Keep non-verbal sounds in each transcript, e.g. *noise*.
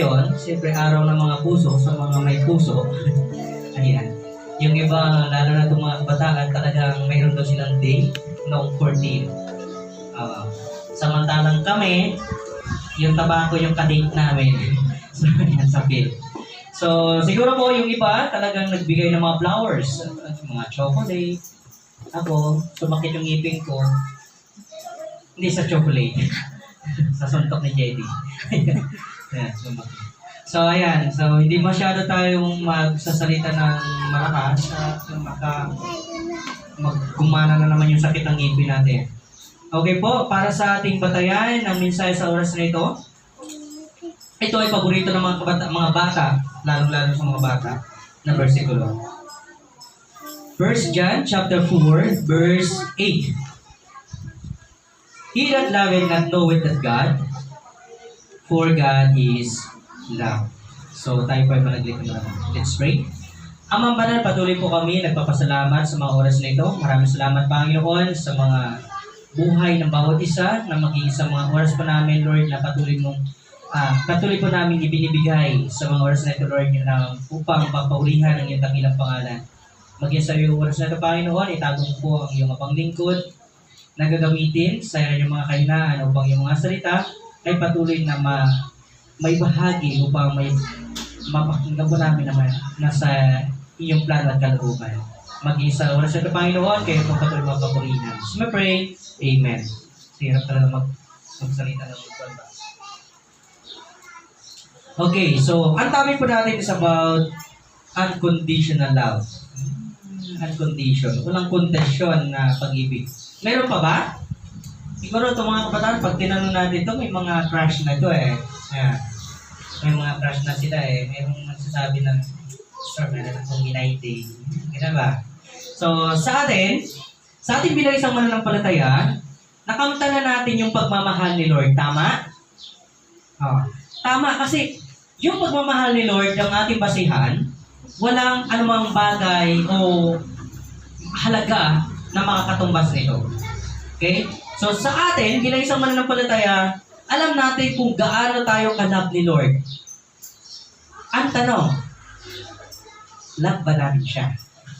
ngayon, siyempre araw ng mga puso sa mga may puso. *laughs* Ayan. Yung iba, lalo na itong mga kabataan, talagang mayroon daw silang day noong 14. Ah, samantalang kami, yung tabako yung kadate namin. *laughs* so, yan sa field. So, siguro po yung iba talagang nagbigay ng mga flowers, at mga chocolate. Ako, sumakit yung ngipin ko. Hindi sa chocolate. *laughs* sa suntok ni JD. Ayan. So, ayan. So, hindi masyado tayong magsasalita ng malakas at maka maggumana na naman yung sakit ng ngipin natin. Okay po, para sa ating batayan ng mensahe sa oras na ito, ito ay paborito ng mga, kabata, mga bata, lalo-lalo sa mga bata, na versikulo. 1 John chapter 4, verse 8. He that loveth not knoweth that God, for God is love. So tayo po ay managlit na Let's pray. Amang banal, patuloy po kami nagpapasalamat sa mga oras na ito. Maraming salamat Panginoon sa mga buhay ng bawat isa na maging sa mga oras po namin, Lord, na patuloy mong ah, patuloy po namin ibinibigay sa mga oras na ito, Lord, na upang papaurihan ang iyong dakilang pangalan. Maging sa iyong oras na ito, Panginoon, itago mo po ang iyong mapang lingkod na gagamitin sa inyong mga kahinaan upang yung mga salita ay patuloy na ma, may bahagi upang may mapakinggan po namin naman nasa inyong plano at kalooban. Maging sa oras Panginoon, kayo po patuloy mapapurihan. So, we pray, Amen. Sirap talaga mag, magsalita ng mga ba? Okay, so ang topic po natin is about unconditional love. Unconditional. Walang kondisyon na pag-ibig. Meron pa ba? Siguro itong mga kabataan, pag tinanong natin ito, may mga crush na ito eh. Ayan. May mga crush na sila eh. Mayroong nagsasabi ng, Sir, meron akong ginayte. Ganun ba? So, sa atin, sa ating bilang isang mananampalataya, nakamta na natin yung pagmamahal ni Lord. Tama? Oh. Tama, kasi yung pagmamahal ni Lord, ang ating basihan, walang anumang bagay o halaga na makakatumbas nito. Okay? So sa atin, bilang isang mananampalataya, alam natin kung gaano tayo kalab ni Lord. Ang tanong, love ba natin siya?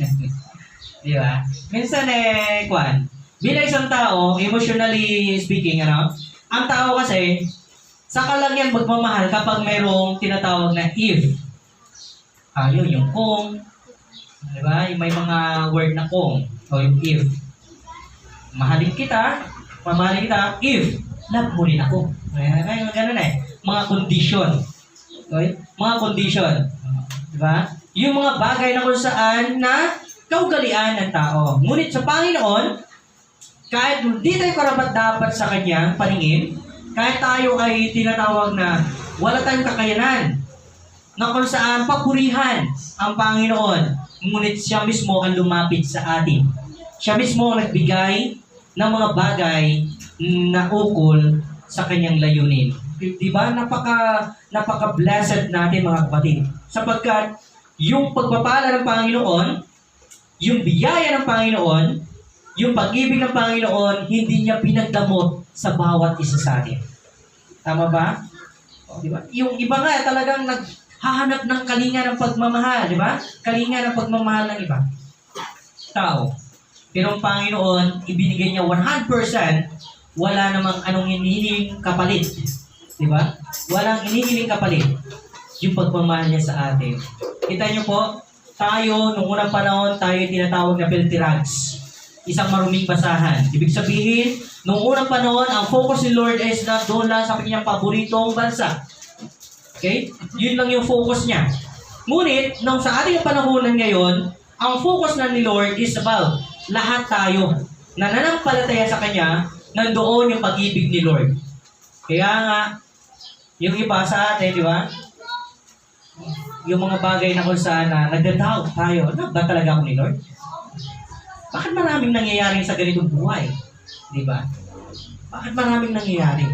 *laughs* Di ba? Minsan eh, kwan, bilang isang tao, emotionally speaking, ano, ang tao kasi, saka lang yan magmamahal kapag mayroong tinatawag na if. Ayun, yung kung. Di ba? May mga word na kung o yung if. Mahalin kita, mamahalin kita, if love mo rin ako. Ayan, ayan, ganun eh. Mga condition. Okay? Mga condition. Di ba? Yung mga bagay na kung saan na kaugalian ng tao. Ngunit sa Panginoon, kahit hindi tayo karapat dapat sa kanyang paningin, kahit tayo ay tinatawag na wala tayong kakayanan, na kung saan papurihan ang Panginoon, ngunit siya mismo ang lumapit sa atin. Siya mismo ang nagbigay ng mga bagay na ukol sa kanyang layunin. Di ba? Napaka, napaka-blessed natin mga kapatid. Sapagkat yung pagpapala ng Panginoon, yung biyaya ng Panginoon, yung pag-ibig ng Panginoon, hindi niya pinagdamot sa bawat isa sa atin. Tama ba? O, di ba? Yung iba nga talagang naghahanap ng kalinga ng pagmamahal, di ba? Kalinga ng pagmamahal ng iba. Tao. Pero ang Panginoon, ibinigay niya 100%, wala namang anong hinihiling kapalit. Di ba? Walang hinihiling kapalit. Yung pagmamahal niya sa atin. Kita niyo po, tayo, nung unang panahon, tayo tinatawag na filthy rags. Isang maruming basahan. Ibig sabihin, nung unang panahon, ang focus ni Lord is na doon lang sa kanyang paboritong bansa. Okay? Yun lang yung focus niya. Ngunit, nung sa ating panahonan ngayon, ang focus na ni Lord is about lahat tayo na nanampalataya sa Kanya, nandoon yung pag-ibig ni Lord. Kaya nga, yung iba sa atin, di ba? Yung mga bagay na kung saan na nagdadoubt tayo, ano ba talaga ako ni Lord? Bakit maraming nangyayari sa ganitong buhay? Di ba? Bakit maraming nangyayari?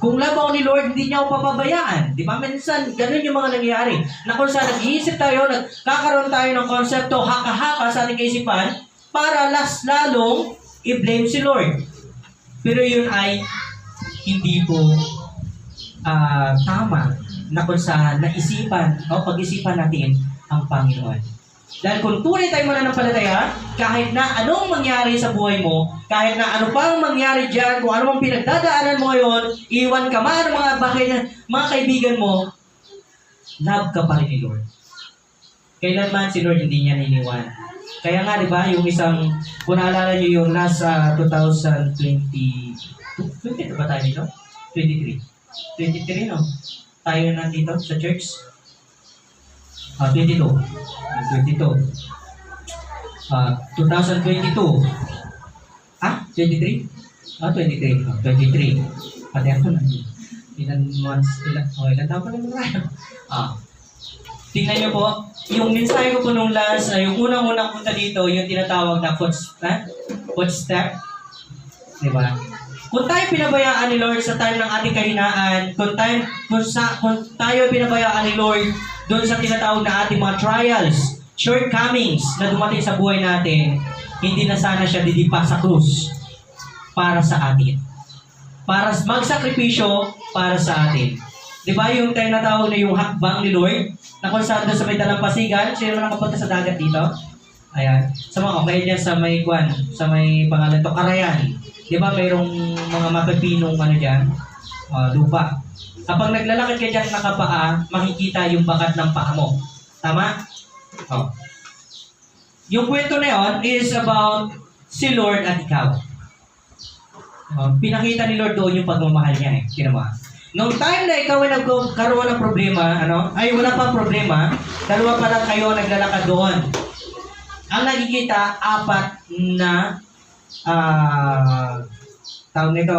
Kung ako ni Lord, hindi niya ako papabayaan. Di ba? Minsan, ganun yung mga nangyayari. Na kung saan nag-iisip tayo, nagkakaroon tayo ng konsepto, haka-haka sa ating kaisipan, para las lalong i-blame si Lord. Pero yun ay hindi po ah, tama. na kung saan naisipan o pag-isipan natin ang Panginoon. Dahil kung tunay tayo mananampalataya, kahit na anong mangyari sa buhay mo, kahit na ano pang mangyari dyan, kung ano mang pinagdadaanan mo ngayon, iwan ka man mga bakit, mga kaibigan mo, love ka pa rin ni Lord. Kailanman si Lord hindi niya niniwan. Kaya nga, di ba, yung isang, kung naalala niyo yung last uh, 2020, 20 ba tayo dito? 23. 23, no? Tayo nandito sa church. Ah, 22. 22. Ah, 2022. Ah, 23? Ah, 23. Ah, 23. Pati ako na. Ilan months, ilan, oh, ilan taon pa lang tayo. Ah, Tingnan niyo po, yung mensahe ko po nung last, uh, yung unang-unang punta dito, yung tinatawag na footstep, eh? footstep. Di ba? Kung tayo pinabayaan ni Lord sa time ng ating kahinaan, kung tayo, kung, sa, kung tayo pinabayaan ni Lord doon sa tinatawag na ating mga trials, shortcomings na dumating sa buhay natin, hindi na sana siya didipa sa krus para sa atin. Para magsakripisyo para sa atin. Di ba yung tinatawag na yung hakbang ni Lord? Na kung saan doon sa may dalampasigan, sino man nakapunta sa dagat dito? Ayan. Sa mga okay dyan sa may kwan, sa may pangalan to, Karayan. Di ba mayroong mga mapipinong ano dyan? Ah, lupa. Kapag naglalakad ka dyan nakapaa, makikita yung bakat ng paa mo. Tama? Oh. Yung kwento na yun is about si Lord at ikaw. Oh, pinakita ni Lord doon yung pagmamahal niya eh. Ah. Nung time na ikaw ay nagkaroon ng problema, ano, ay wala pang problema, dalawa pa lang kayo naglalakad doon. Ang nakikita, apat na ah tawag nito,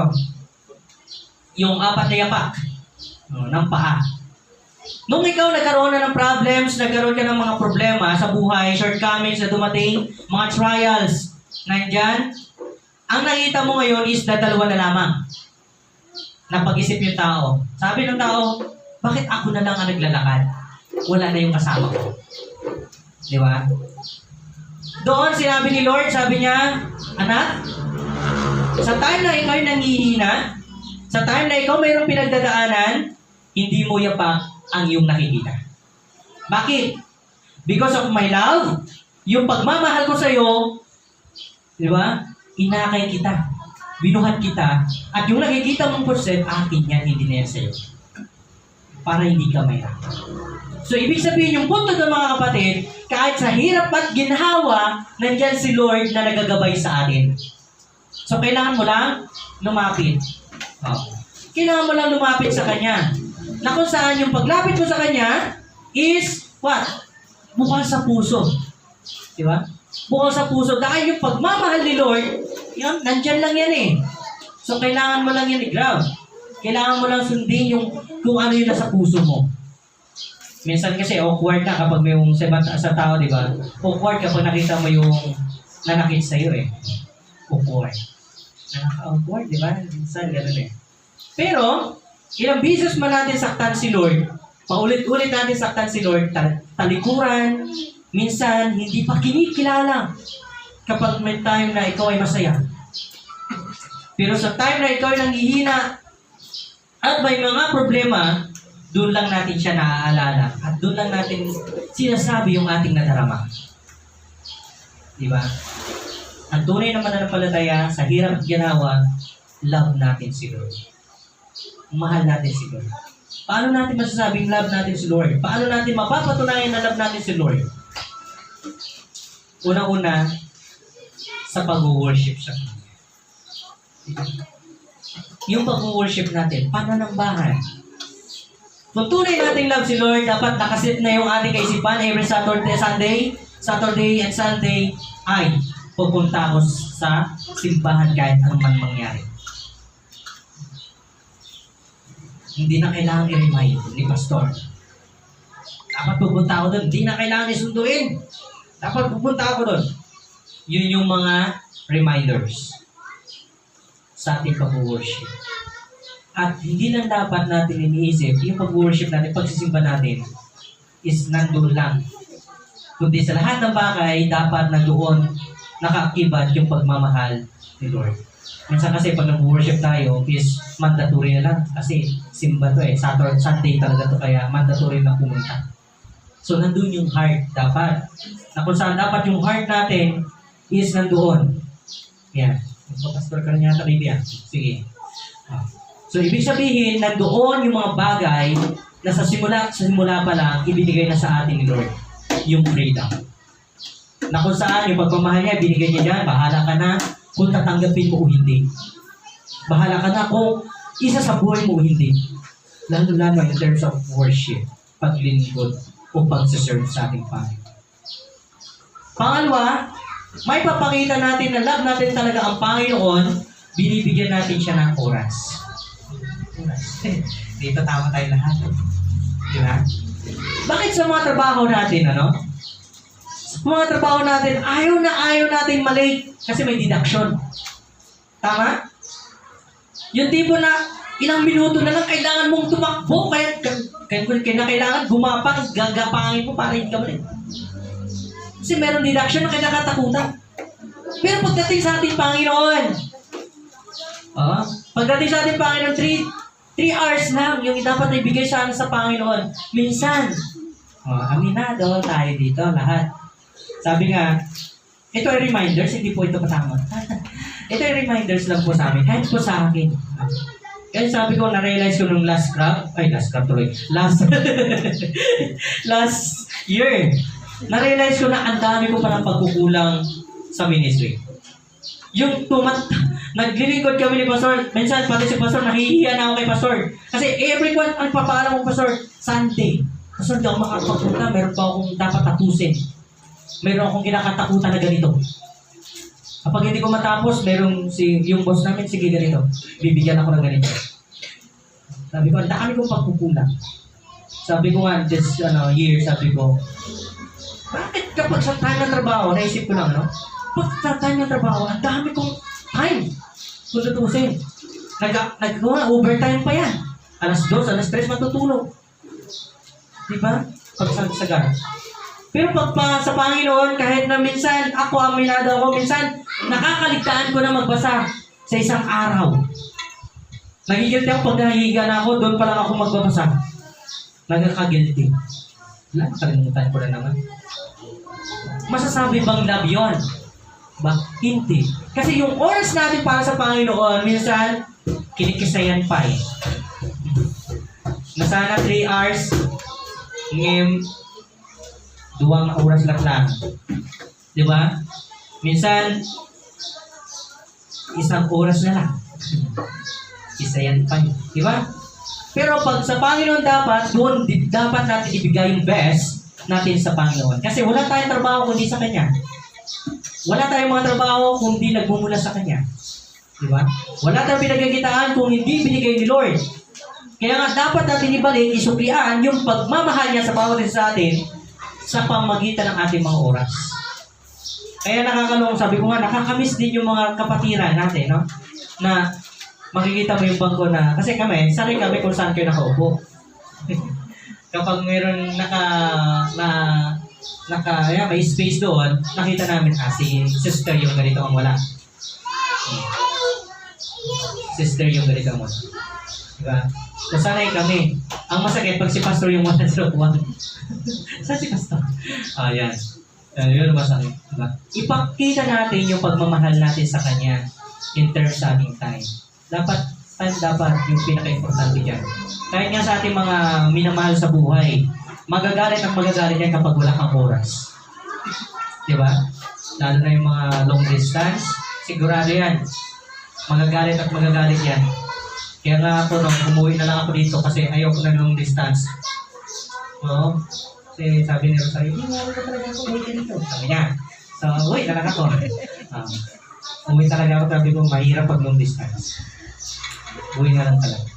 yung apat na yapak oh, ng paa. Nung ikaw nagkaroon na ng problems, nagkaroon ka ng mga problema sa buhay, shortcomings na dumating, mga trials, nandyan, ang nakita mo ngayon is na dalawa na lamang na pag-isip yung tao. Sabi ng tao, bakit ako na lang ang naglalakad? Wala na yung kasama ko. Di ba? Doon sinabi ni Lord, sabi niya, Anak, sa time na ikaw nangihina, sa time na ikaw mayroong pinagdadaanan, hindi mo yapak ang iyong nakikita. Bakit? Because of my love, yung pagmamahal ko sa iyo, di ba? Inakay kita binuhat kita, at yung nakikita mong percent, akin yan, hindi na yan sa'yo. Para hindi ka mahirapan. So, ibig sabihin yung punto ng mga kapatid, kahit sa hirap at ginhawa, nandyan si Lord na nagagabay sa atin. So, kailangan mo lang lumapit. Oh. Kailangan mo lang lumapit sa Kanya. Na kung saan yung paglapit mo sa Kanya is, what? Bukal sa puso. Di ba? Bukal sa puso. Dahil yung pagmamahal ni Lord, yan, nandyan lang yan eh. So, kailangan mo lang yan i-grab. Kailangan mo lang sundin yung kung ano yung nasa puso mo. Minsan kasi awkward na kapag may yung sa, sa tao, di ba? Awkward kapag nakita mo yung nanakit sa'yo eh. Awkward. Nakaka-awkward, di ba? Minsan ganun eh. Pero, ilang beses man natin saktan si Lord, paulit-ulit natin saktan si Lord, tal- talikuran, minsan hindi pa kinikilala kapag may time na ikaw ay masaya. Pero sa time na ikaw ay nanghihina at may mga problema, doon lang natin siya naaalala at doon lang natin sinasabi yung ating nadarama. Di ba? Ang tunay na mananampalataya sa hirap at ginawa, love natin si Lord. Mahal natin si Lord. Paano natin masasabing love natin si Lord? Paano natin mapapatunayan na love natin si Lord? Una-una, sa pag-worship sa Kanya. Yung pag-worship natin, pananambahan. Kung tunay nating love si Lord, dapat nakasit na yung ating kaisipan every Saturday, Sunday, Saturday and Sunday ay pupunta ako sa simbahan kahit anong man mangyari. Hindi na kailangan i-remind ni Pastor. Dapat pupunta ako doon. Hindi na kailangan isunduin. Dapat pupunta ako doon. Yun yung mga reminders sa ating pag-worship. At hindi lang dapat natin iniisip, yung pag-worship natin, pagsisimba natin, is nandun lang. Kundi sa lahat ng bagay, dapat nandoon nakaakibat yung pagmamahal ni Lord. Minsan kasi pag nag-worship tayo is mandatory na lang kasi simba to eh. Saturday, Sunday talaga to kaya mandatory na pumunta. So nandun yung heart dapat. Na kung saan dapat yung heart natin is nandoon. Yan. Magpapastor ka yata, baby ah. Sige. Ah. So ibig sabihin, nandoon yung mga bagay na sa simula, sa simula pa lang, ibinigay na sa atin ni Lord. Yung freedom. Na kung saan yung pagmamahal niya, binigay niya dyan, bahala ka na kung tatanggapin mo o hindi. Bahala ka na kung isa sa buhay mo o hindi. Lalo-lalo in terms of worship, paglingkod, o pagsaserve sa ating Panginoon. Pangalawa, may papakita natin na love natin talaga ang Panginoon, binibigyan natin siya ng oras. Oras. *laughs* Dito tama tayo lahat. Di ba? Bakit sa mga trabaho natin, ano? Sa mga trabaho natin, ayaw na ayaw natin malate kasi may deduction. Tama? Yung tipo na ilang minuto na lang kailangan mong tumakbo kaya kaya, kaya na kailangan gumapang, gagapangin mo para hindi ka malate. Kasi meron deduction na kaya nakatakutan. Pero pagdating sa ating Panginoon, ah, pagdating sa ating Panginoon, 3 3 hours lang yung dapat na ibigay sa sa Panginoon. Minsan, oh, aminado tayo dito lahat. Sabi nga, ito ay reminders, hindi po ito patama. *laughs* ito ay reminders lang po sa amin, kahit po sa akin. Kaya sabi ko, na-realize ko nung last crop, ay last crop tuloy, last, *laughs* last year, na-realize ko na ang dami ko palang pagkukulang sa ministry. Yung tumat, *laughs* naglilingkod kami ni Pastor, minsan pati si Pastor, nahihiya na ako kay Pastor. Kasi every one, ang papaalam ko Pastor, Sunday. Pastor, di ako makakapagpunta, meron pa akong dapat tapusin. Meron akong kinakatakutan na ganito. Kapag hindi ko matapos, merong si, yung boss namin, sige ganito, bibigyan ako ng ganito. Sabi ko, ang dami kong pagkukulang. Sabi ko nga, this ano, year, sabi ko, bakit kapag sa time ng trabaho, naisip ko lang, ano? Pag sa time ng trabaho, ang dami kong time. Kung tutusin. Nag, nag, overtime pa yan. Alas 2, alas 3 matutulog. Diba? Pag sa sagar. Pero pag pa, sa Panginoon, kahit na minsan, ako, aminado ako, minsan, nakakaligtaan ko na magbasa sa isang araw. Nagigilty ako pag nahihiga na ako, doon pa lang ako magbabasa. Nagkakagilty. Wala, nakalimutan ko na naman. Masasabi bang love yun? Ba? Hindi. Kasi yung oras natin para sa Panginoon, minsan, kinikisayan pa eh. Na sana 3 hours, ngayong duwang na oras lang lang. Di ba? Minsan, isang oras na lang. *laughs* Isayan pa yun. Di ba? Pero pag sa Panginoon dapat, doon dapat natin ibigay yung best natin sa Panginoon. Kasi wala tayong trabaho kundi sa Kanya. Wala tayong mga trabaho kung di nagmumula sa Kanya. Di ba? Wala tayong pinagkakitaan kung hindi binigay ni Lord. Kaya nga dapat natin ibalik, isuklian yung pagmamahal niya sa bawat isa sa atin sa pamagitan ng ating mga oras. Kaya nakakalong, sabi ko nga, nakakamiss din yung mga kapatiran natin, no? Na makikita mo yung bangko na, kasi kami, sanay kami kung saan kayo nakaupo. *laughs* Kapag mayroon naka, na, naka, yeah, may space doon, nakita namin, ah, si sister yung ganito ang wala. Sister yung ganito ang wala. Diba? So, sanay kami. Ang masakit, pag si pastor yung wala sa upuan. *laughs* Saan si pastor? Ah, yan. Uh, yun ang masakit. Diba? Ipakita natin yung pagmamahal natin sa kanya in terms sa ating time. Dapat, time dapat yung pinaka-importante dyan. Kahit nga sa ating mga minamahal sa buhay, magagalit at magagalit yan kapag wala kang oras. Di ba? Lalo na yung mga long distance, sigurado yan. Magagalit at magagalit yan. Kaya nga ako nung umuwi na lang ako dito kasi ayoko na long distance. Oo. Kasi sabi ni Rosario, hindi mo ka talaga ako umuwi dito. Sabi niya. So, uwi na lang ako. Um, *laughs* umuwi talaga ako sabi ko, mahirap pag long distance. Uwi na lang talaga.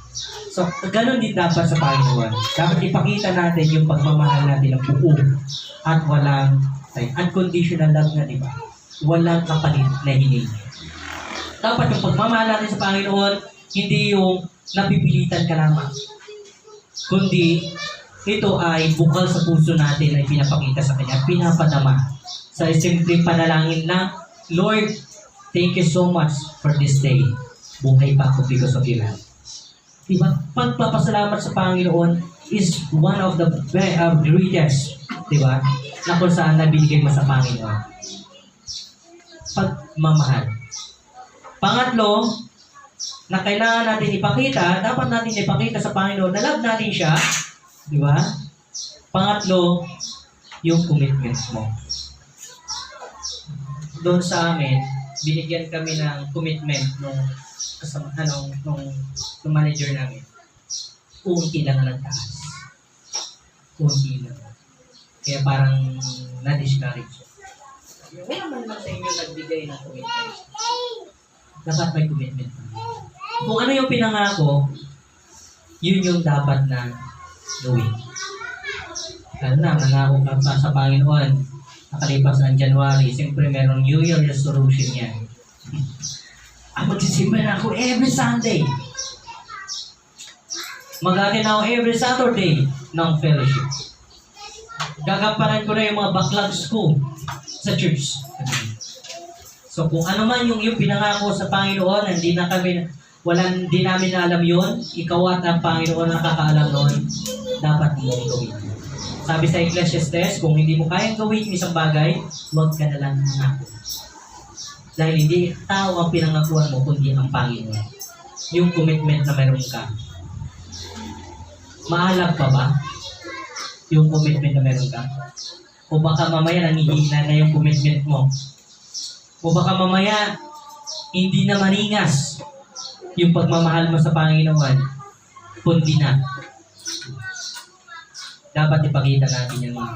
So, ganun din dapat sa Panginoon. Dapat ipakita natin yung pagmamahal natin ng buo at walang like, unconditional love na, di ba? Walang kapalit na hiningi. Dapat yung pagmamahal natin sa Panginoon, hindi yung napipilitan ka lamang. Kundi, ito ay bukal sa puso natin ay pinapakita sa Kanya, pinapadama. Sa simpleng panalangin na, Lord, Thank you so much for this day. Buhay pa ako because of you lang. Diba? Pagpapasalamat sa Panginoon is one of the uh, greatest, diba? Na kung saan nabibigay mo sa Panginoon. Pagmamahal. Pangatlo, na kailangan natin ipakita, dapat natin ipakita sa Panginoon na love natin siya. Di ba? Pangatlo, yung commitment mo. Doon sa amin, binigyan kami ng commitment nung kasama, ano, nung, nung manager namin. Unti lang ang nagtaas. Unti lang. Kaya parang na-discourage. Wala man lang sa inyo nagbigay ng commitment. Dapat may commitment. Kung ano yung pinangako, yun yung dapat na gawin. Lalo na, nangako ka pa sa Panginoon. Nakalipas ng January, siyempre merong New Year resolution yan. Ako magsisimba ako every Sunday. Mag-atin ako every Saturday ng fellowship. Gagampanan ko na yung mga backlogs ko sa church. So kung ano man yung, yung pinangako sa Panginoon, hindi na kami, walang, hindi namin na alam yun, ikaw at ang Panginoon ang nakakaalam noon, dapat mo gawin. Sabi sa Ecclesiastes, kung hindi mo kayang gawin isang bagay, huwag ka na lang nangako. Dahil hindi tao ang pinangakuan mo, kundi ang Panginoon. Yung commitment na meron ka. Maalam pa ba? Yung commitment na meron ka? O baka mamaya nangihina na yung commitment mo? O baka mamaya, hindi na maringas yung pagmamahal mo sa Panginoon, kundi na. Dapat ipakita natin yung mga.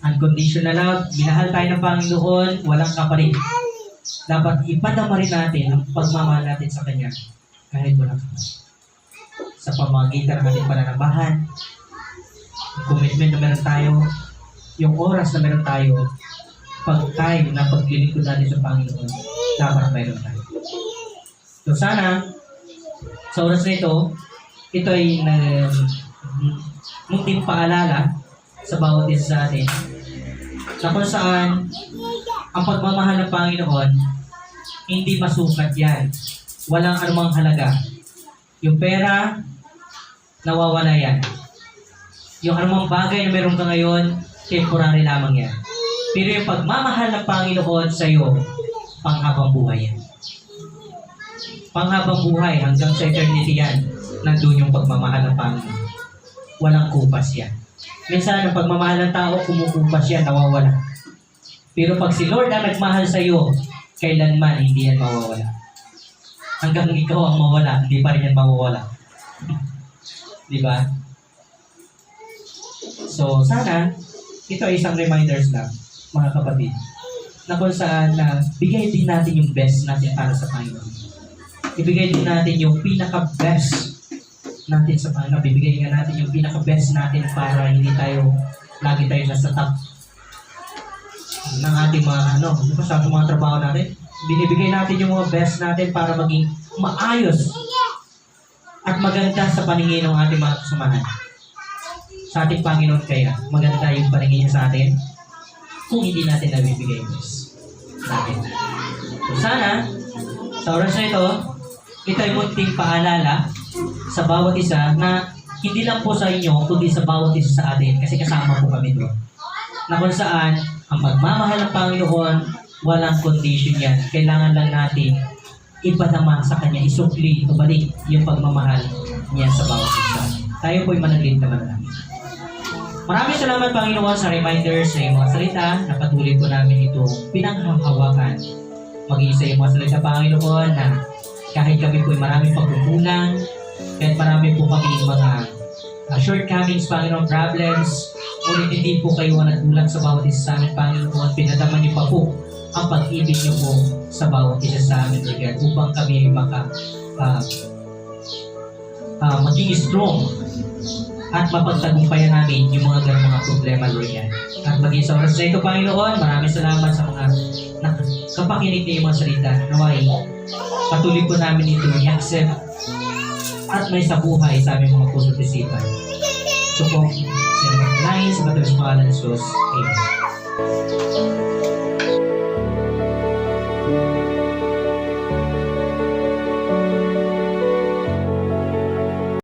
Unconditional love, minahal tayo ng Panginoon, walang kapalit. Dapat ipadama rin natin ang pagmamahal natin sa Kanya kahit walang kapalit. Sa pamagitan ng ating pananabahan, yung commitment na meron tayo, yung oras na meron tayo, pag time na paglilingkod natin sa Panginoon, dapat mayroon tayo. So sana, sa oras na ito, ito ay na, munting paalala sa bawat isa sa atin na kung saan ang pagmamahal ng Panginoon, hindi masukat yan. Walang anumang halaga. Yung pera, nawawala yan. Yung anumang bagay na meron ka ngayon, temporary lamang yan. Pero yung pagmamahal ng Panginoon sa iyo, panghabang buhay yan. Panghabang buhay hanggang sa eternity yan, nandun yung pagmamahal ng Panginoon. Walang kupas yan. Minsan, ang pagmamahal ng tao, kumukupas yan, nawawala. Pero pag si Lord ang nagmahal sa iyo, kailanman hindi yan mawawala. Hanggang ikaw ang mawala, hindi pa rin yan mawawala. *laughs* Di ba? So, sana, ito ay isang reminders lang, mga kapatid, na kung saan na bigay din natin yung best natin para sa Panginoon. Ibigay din natin yung pinaka-best natin sa Panginoon. Bibigay nga natin yung pinaka-best natin para hindi tayo, lagi tayo nasa top ng ating mga ano, di sa mga trabaho natin, binibigay natin yung mga best natin para maging maayos at maganda sa paningin ng ating mga kasamahan. Sa ating Panginoon kaya, maganda yung paningin niya sa atin kung hindi natin nabibigay yung best natin. So sana, sa oras na ito, ito ay munting paalala sa bawat isa na hindi lang po sa inyo, kundi sa bawat isa sa atin kasi kasama po kami doon. Na kung saan, ang pagmamahal ng Panginoon, walang condition yan. Kailangan lang natin ipadama sa Kanya, isukli, ibalik yung pagmamahal niya sa bawat isa. Tayo po'y managlit naman namin. Maraming salamat Panginoon sa reminders sa iyong mga salita na patuloy po namin ito pinanghahawakan. Maging sa iyong mga salita Panginoon na kahit kami po'y maraming pagkukulang, kahit marami po kami mga uh, shortcomings, Panginoon, problems, ngunit hindi po kayo nagbulag sa bawat isa sa amin, Panginoon. Pinadama niyo pa po ang pag-ibig niyo po sa bawat isa sa amin, Lord God, upang kami ay maka, uh, uh, maging strong at mapagtagumpayan namin yung mga ganong mga problema, Lord God. At maging sa oras na ito, Panginoon, maraming salamat sa mga nakapakinig na yung mga salita. Naway, patuloy po namin ito i-accept at may sa buhay sa aming mga puso at isipan. Ito po, lain sa matalas pangalan ng Jesus. Amen.